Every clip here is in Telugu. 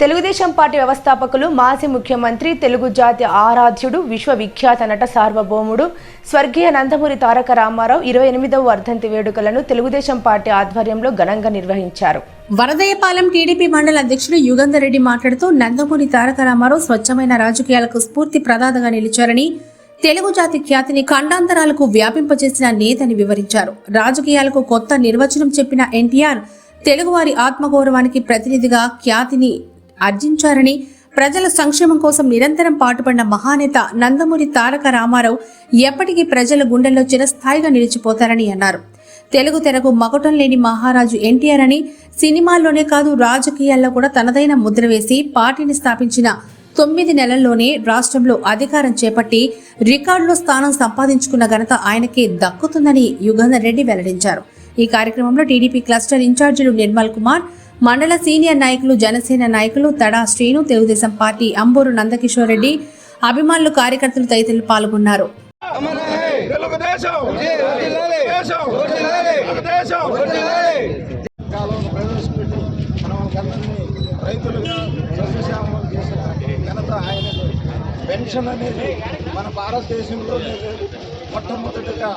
తెలుగుదేశం పార్టీ వ్యవస్థాపకులు మాజీ ముఖ్యమంత్రి తెలుగు జాతి ఆరాధ్యుడు విశ్వవిఖ్యాత నట సార్వభౌముడు స్వర్గీయ నందమూరి తారక రామారావు ఇరవై ఎనిమిదవ వర్ధంతి వేడుకలను తెలుగుదేశం పార్టీ ఆధ్వర్యంలో ఘనంగా నిర్వహించారు. వరదయపాలెం టీడీపీ మండల అధ్యక్షుడు యుగంధర్ రెడ్డి మాట్లాడుతూ నందమూరి తారక రామారావు స్వచ్ఛమైన రాజకీయాలకు స్ఫూర్తి ప్రదాతగా నిలిచారని తెలుగు జాతి ఖ్యాతిని ఖండాంతరాలకు వ్యాపింపజేసిన నేతని వివరించారు. రాజకీయాలకు కొత్త నిర్వచనం చెప్పిన ఎన్టీఆర్ తెలుగువారి ఆత్మగౌరవానికి ప్రతినిధిగా ఖ్యాతిని ఆర్జించారని ప్రజల సంక్షేమం కోసం నిరంతరం పాటుపడిన మహానేత నందమూరి తారక రామారావు ఎప్పటికీ ప్రజల గుండెల్లో చిరస్థాయిగా నిలిచిపోతారని అన్నారు. తెలుగు తెరకు మగటం లేని మహారాజు ఎన్టీఆర్ అని సినిమాల్లోనే కాదు రాజకీయాల్లో కూడా తనదైన ముద్ర వేసి పార్టీని స్థాపించిన తొమ్మిది నెలల్లోనే రాష్ట్రంలో అధికారం చేపట్టి రికార్డులో స్థానం సంపాదించుకున్న ఘనత ఆయనకే దక్కుతుందని యుగంధర్ రెడ్డి వెల్లడించారు. ఈ కార్యక్రమంలో టీడీపీ క్లస్టర్ ఇన్ఛార్జీలు నిర్మల్ కుమార్ మండల సీనియర్ నాయకులు జనసేన నాయకులు తడా శ్రీను తెలుగుదేశం పార్టీ అంబూరు నందకిషోర్ రెడ్డి అభిమానులు కార్యకర్తలు తదితరులు పాల్గొన్నారు. రైతులుగా చేసిన ఘనత పెన్షన్ అనేది మన భారతదేశంలోనే మొట్టమొదటిగా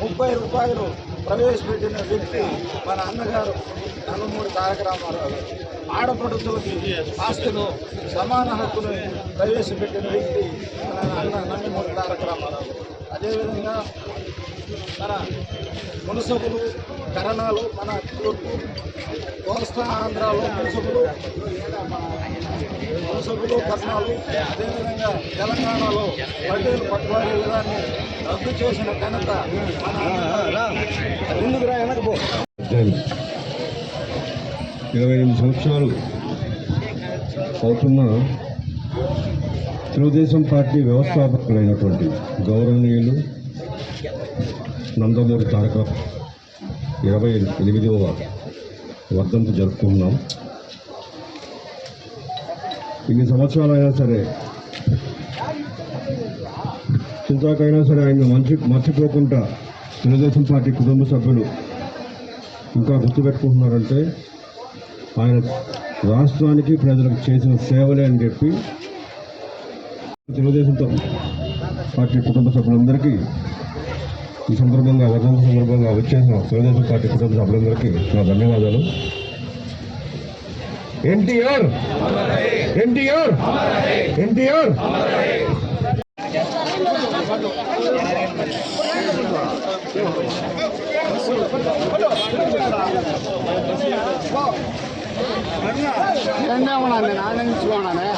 ముప్పై రూపాయలు ప్రవేశపెట్టిన వ్యక్తి మన అన్నగారు నలుమూడి తారక రామారావు గారు. ఆస్తులు సమాన హక్కులు ప్రవేశపెట్టిన వ్యక్తి మన అన్న నందమూరి తారక రామారావు అదేవిధంగా మన మునసబులు కరణాలు మన తూర్పు కోస్తా ఆంధ్రాలో మునసబులు మునసబులు కరణాలు అదేవిధంగా తెలంగాణలో పటేల్ పట్వారీ విధాన్ని రద్దు చేసిన ఘనత ముందుకు రా వెనకపో ఇరవై ఎనిమిది సంవత్సరాలు అవుతున్న తెలుగుదేశం పార్టీ వ్యవస్థాపకులైనటువంటి గౌరవనీయులు నందమూరి తారక ఇరవై ఎనిమిదవ వర్ధంతి జరుపుకుంటున్నాం. ఇన్ని సంవత్సరాలైనా సరే చింతాకైనా సరే ఆయన మంచి మర్చిపోకుండా తెలుగుదేశం పార్టీ కుటుంబ సభ్యులు ఇంకా గుర్తుపెట్టుకుంటున్నారంటే ఆయన రాష్ట్రానికి ప్రజలకు చేసిన సేవలే అని చెప్పి తెలుగుదేశం పార్టీ కుటుంబ సభ్యులందరికీ ఈ సందర్భంగా వర్ధంతి సందర్భంగా వచ్చేసిన తెలుగుదేశం పార్టీ కుటుంబ సభ్యులందరికీ నా ధన్యవాదాలు. ఎన్టీఆర్! ఎన్టీఆర్! ఎన్టీఆర్! నేను ఆనందించుకున్నానే